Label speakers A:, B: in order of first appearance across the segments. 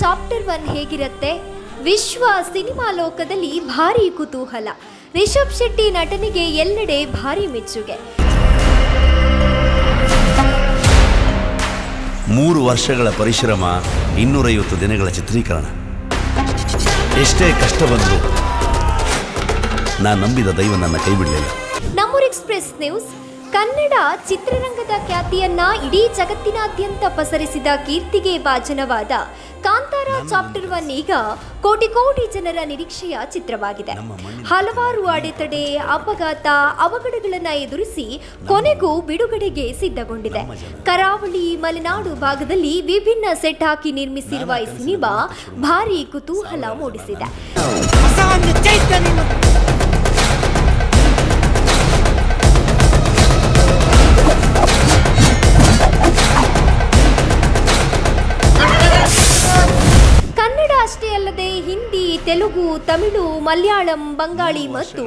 A: Chapter one ಹೇಗಿರುತ್ತೆ? ವಿಶ್ವ cinema ಲೋಕದಲ್ಲಿ ಭಾರಿ ಕುತೂಹಲ. ರಿಷಬ್ ಶೆಟ್ಟಿ ನಟನೆಗೆ ಎಲ್ಲೆಡೆ ಭಾರಿ ಮೆಚ್ಚುಗೆ.
B: ಮೂರು ವರ್ಷಗಳ ಪರಿಶ್ರಮ ಇನ್ನೂರೈವತ್ತು ದಿನಗಳ ಚಿತ್ರೀಕರಣ. ಎಷ್ಟೇ ಕಷ್ಟ ಬಂದರೂ ನಾನು ನಂಬಿದ ದೈವ ನನ್ನ ಕೈ ಬಿಡಲಿಲ್ಲ.
A: ನಮ್ಮೂರ್ ಎಕ್ಸ್ಪ್ರೆಸ್ ನ್ಯೂಸ್ ಕನ್ನಡ ಚಿತ್ರರಂಗದ ಖ್ಯಾತಿಯನ್ನ ಇಡೀ ಜಗತ್ತಿನಾದ್ಯಂತ ಪಸರಿಸಿದ ಕೀರ್ತಿಗೆ ಭಾಜನವಾದ ಕಾಂತಾರ ಚಾಪ್ಟರ್ ಒನ್ ಈಗ ಕೋಟಿ ಕೋಟಿ ಜನರ ನಿರೀಕ್ಷೆಯ ಚಿತ್ರವಾಗಿದೆ. ಹಲವಾರು ಅಡೆತಡೆ ಅಪಘಾತ ಅವಘಡಗಳನ್ನು ಎದುರಿಸಿ ಕೊನೆಗೂ ಬಿಡುಗಡೆಗೆ ಸಿದ್ಧಗೊಂಡಿದೆ. ಕರಾವಳಿ ಮಲೆನಾಡು ಭಾಗದಲ್ಲಿ ವಿಭಿನ್ನ ಸೆಟ್ ಹಾಕಿ ನಿರ್ಮಿಸಿರುವ ಈ ಸಿನಿಮಾ ಭಾರಿ ಕುತೂಹಲ ಮೂಡಿಸಿದೆ. ಹಿಂದಿ ತೆಲುಗು ತಮಿಳು ಮಲಯಾಳಂ ಬಂಗಾಳಿ ಮತ್ತು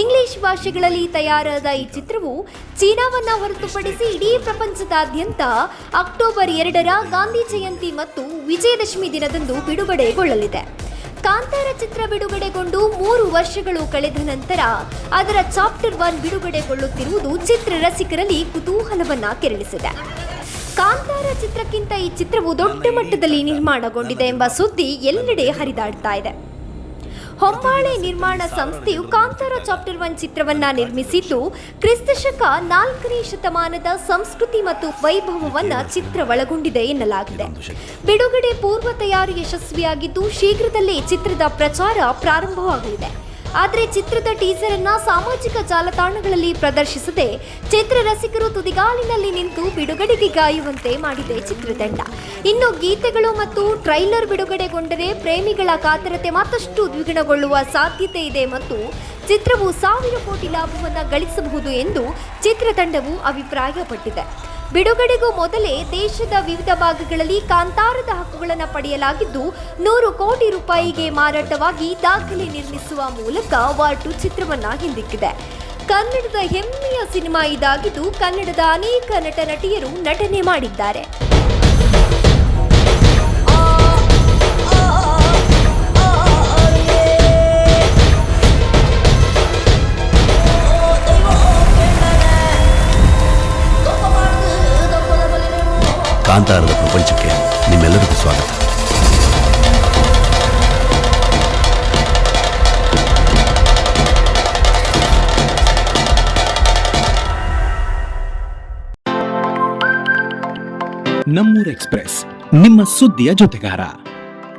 A: ಇಂಗ್ಲಿಷ್ ಭಾಷೆಗಳಲ್ಲಿ ತಯಾರಾದ ಈ ಚಿತ್ರವು ಚೀನಾವನ್ನ ಹೊರತುಪಡಿಸಿ ಇಡೀ ಪ್ರಪಂಚದಾದ್ಯಂತ ಅಕ್ಟೋಬರ್ ಎರಡರ ಗಾಂಧಿ ಜಯಂತಿ ಮತ್ತು ವಿಜಯದಶಮಿ ದಿನದಂದು ಬಿಡುಗಡೆಗೊಳ್ಳಲಿದೆ. ಕಾಂತಾರ ಚಿತ್ರ ಬಿಡುಗಡೆಗೊಂಡು ಮೂರು ವರ್ಷಗಳು ಕಳೆದ ನಂತರ ಅದರ ಚಾಪ್ಟರ್ ಒನ್ ಬಿಡುಗಡೆಗೊಳ್ಳುತ್ತಿರುವುದು ಚಿತ್ರ ರಸಿಕರಲ್ಲಿ ಕುತೂಹಲವನ್ನ ಕೆರಳಿಸಿದೆ. ಕಾಂತಾರ ಚಿತ್ರಕ್ಕಿಂತ ಈ ಚಿತ್ರವು ದೊಡ್ಡ ಮಟ್ಟದಲ್ಲಿ ನಿರ್ಮಾಣಗೊಂಡಿದೆ ಎಂಬ ಸುದ್ದಿ ಎಲ್ಲೆಡೆ ಹರಿದಾಡ್ತಾ ಇದೆ. ಹೊಂಬಾಳೆ ನಿರ್ಮಾಣ ಸಂಸ್ಥೆಯು ಕಾಂತಾರ ಚಾಪ್ಟರ್ ಒನ್ ಚಿತ್ರವನ್ನ ನಿರ್ಮಿಸಿದ್ದು, ಕ್ರಿಸ್ತಶಕ ನಾಲ್ಕನೇ ಶತಮಾನದ ಸಂಸ್ಕೃತಿ ಮತ್ತು ವೈಭವವನ್ನ ಚಿತ್ರ ಒಳಗೊಂಡಿದೆ ಎನ್ನಲಾಗಿದೆ. ಬಿಡುಗಡೆ ಪೂರ್ವ ತಯಾರಿ ಯಶಸ್ವಿಯಾಗಿದ್ದು, ಶೀಘ್ರದಲ್ಲೇ ಚಿತ್ರದ ಪ್ರಚಾರ ಪ್ರಾರಂಭವಾಗಲಿದೆ. ಆದರೆ ಚಿತ್ರದ ಟೀಸರ್ ಅನ್ನ ಸಾಮಾಜಿಕ ಜಾಲತಾಣಗಳಲ್ಲಿ ಪ್ರದರ್ಶಿಸದೆ ಚಿತ್ರ ರಸಿಕರು ತುದಿಗಾಲಿನಲ್ಲಿ ನಿಂತು ಬಿಡುಗಡೆಗೆ ಗಾಯುವಂತೆ ಮಾಡಿದೆ ಚಿತ್ರತಂಡ ಇನ್ನು ಗೀತೆಗಳು ಮತ್ತು ಟ್ರೈಲರ್ ಬಿಡುಗಡೆಗೊಂಡರೆ ಪ್ರೇಮಿಗಳ ಕಾತರತೆ ಮತ್ತಷ್ಟು ದ್ವಿಗುಣಗೊಳ್ಳುವ ಸಾಧ್ಯತೆ ಇದೆ ಮತ್ತು ಚಿತ್ರವು ಸಾವಿರ ಕೋಟಿ ಲಾಭವನ್ನು ಗಳಿಸಬಹುದು ಎಂದು ಚಿತ್ರತಂಡವು ಅಭಿಪ್ರಾಯಪಟ್ಟಿದೆ. ಬಿಡುಗಡೆಗೂ ಮೊದಲೇ ದೇಶದ ವಿವಿಧ ಭಾಗಗಳಲ್ಲಿ ಕಾಂತಾರದ ಹಕ್ಕುಗಳನ್ನು ಪಡೆಯಲಾಗಿದ್ದು, ನೂರು ಕೋಟಿ ರೂಪಾಯಿಗೆ ಮಾರಾಟವಾಗಿ ದಾಖಲೆ ನಿರ್ಮಿಸುವ ಮೂಲಕ ವಾರ್ಟು ಚಿತ್ರವನ್ನ ಹಿಂದಿಕ್ಕಿದೆ. ಕನ್ನಡದ ಹೆಮ್ಮೆಯ ಸಿನಿಮಾ ಇದಾಗಿದ್ದು, ಕನ್ನಡದ ಅನೇಕ ನಟ ನಟಿಯರು ನಟನೆ ಮಾಡಿದ್ದಾರೆ.
B: ಕಾಂತಾರದ ಪ್ರಪಂಚಕ್ಕೆ ನಿಮ್ಮೆಲ್ಲರಿಗೂ ಸ್ವಾಗತ.
C: ನಮ್ಮೂರ್ ಎಕ್ಸ್ಪ್ರೆಸ್ ನಿಮ್ಮ ಸುದ್ದಿಯ ಜೊತೆಗಾರ.